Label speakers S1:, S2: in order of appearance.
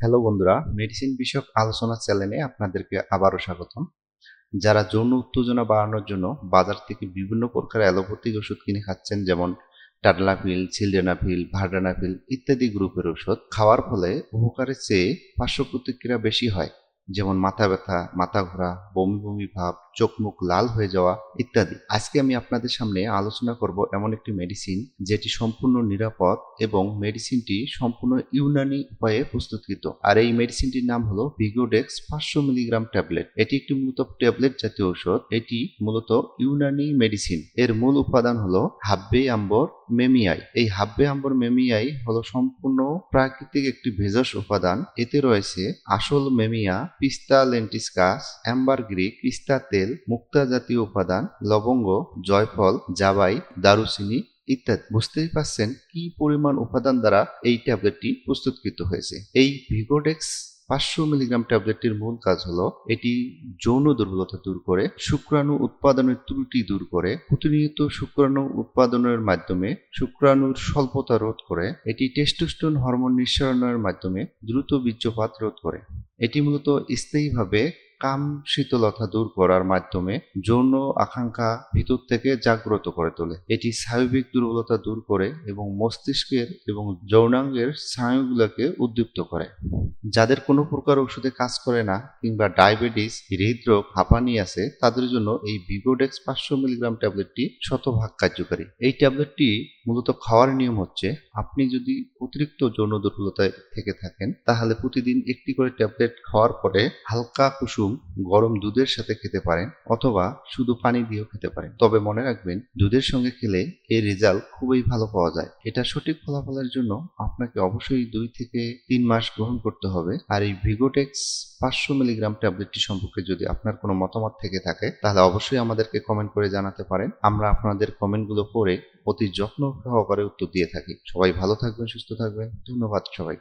S1: Hello বন্ধুরা, medicine বিষয়ক আলোচনা চ্যানেলে আপনাদেরকে আবারও স্বাগতম। যারা যৌন উত্তেজনা বাড়ানোর জন্য বাজার থেকে বিভিন্ন প্রকার অ্যালোপ্যাথিক ওষুধ কিনে খাচ্ছেন, যেমন টাডলাফিল, ছিলডেনাফিল ভার্ডানাফিল ইত্যাদি গ্রুপের ওষুধ, খাওয়ার ফলে উপকারের চেয়ে পার্শ্ব প্রতিক্রিয়া বেশি হয়। যেমন মাথা ব্যথা, মাথা ঘোরা, বমি বমি ভাব, চোখ মুখ লাল হয়ে যাওয়া ইত্যাদি। আজকে আমি আপনাদের সামনে আলোচনা করব এমন একটি মেডিসিন যেটি সম্পূর্ণ নিরাপদ এবং মেডিসিনটি সম্পূর্ণ ইউনানি উপায়ে প্রস্তুতকৃত। আর এই মেডিসিনটির নাম হলো ভিগোডেক্স পাঁচশো মিলিগ্রাম ট্যাবলেট। এটি একটি মূলত ট্যাবলেট জাতীয় ঔষধ। এটি মূলত ইউনানি মেডিসিন এর মূল উপাদান হলো হাব্বে, আম্বর মেমিয়াই। এই হাব্বে আম্বর মেমিয়াই হলো সম্পূর্ণ প্রাকৃতিক একটি ভেষজ উপাদান। এতে রয়েছে আসল মেমিয়া, পিস্তা লেন্টিসকাস, অ্যাম্বার গ্রিক, পিস্তা তেল, মুক্তা জাতীয় উপাদান, লবঙ্গ, জয়ফল, জাবাই, দারুচিনি ইত্যাদি। বুঝতেই পারছেন কি পরিমাণ উপাদান দ্বারা এই ট্যাবলেটটি প্রস্তুতকৃত হয়েছে। এই ভিগোডেক্স পাঁচশো মিলিগ্রাম ট্যাবলেটটির মূল কাজ হলো এটি যৌন দুর্বলতা দূর করে, শুক্রাণু উৎপাদনের ত্রুটি দূর করে, প্রতিনিয়ত শুক্রাণু উৎপাদনের মাধ্যমে শুক্রাণুর স্বল্পতা রোধ করে, এটি টেস্টোস্টন হরমোন নিঃসরণের মাধ্যমে দ্রুত বীর্যপাত রোধ করে। এটি মূলত স্থায়ীভাবে কাম শীতলতা দূর করার মাধ্যমে যৌন আকাঙ্ক্ষা ভিতর থেকে জাগ্রত করে তোলে। এটি স্নায়বিক দুর্বলতা দূর করে এবং মস্তিষ্কের এবং যৌনাঙ্গের স্নায়ুগুলোকে উদ্দীপ্ত করে। যাদের কোনো প্রকার ওষুধে কাজ করে না কিংবা ডায়াবেটিস, হৃদরোগ, হাঁপানি আছে, তাদের জন্য এই ভিগোডেক্স পাঁচশো মিলিগ্রাম ট্যাবলেটটি শতভাগ কার্যকারী। এই ট্যাবলেটটি মূলত খাওয়ার নিয়ম হচ্ছে, আপনি যদি অতিরিক্ত যৌন দুর্বলতায় থেকে থাকেন, তাহলে প্রতিদিন একটি করে ট্যাবলেট খাওয়ার পরে হালকা কুসুম গরম দুধের সাথে খেতে পারেন অথবা শুধু পানি দিয়েও খেতে পারেন। তবে মনে রাখবেন, দুধের সঙ্গে খেলে এর রেজাল্ট খুবই ভালো পাওয়া যায়। এটা সঠিক ফলাফলের জন্য আপনাকে অবশ্যই দুই থেকে তিন মাস গ্রহণ করতে হবে। আর এই ভিগোটেক্স পাঁচশো মিলিগ্রাম ট্যাবলেটটি সম্পর্কে যদি আপনার কোনো মতামত থেকে থাকে, তাহলে অবশ্যই আমাদেরকে কমেন্ট করে জানাতে পারেন। আমরা আপনাদের কমেন্টগুলো পড়ে অতি যত্ন সহকারে উত্তর দিয়ে থাকি। সবাই ভালো থাকবেন, সুস্থ থাকবেন। ধন্যবাদ সবাই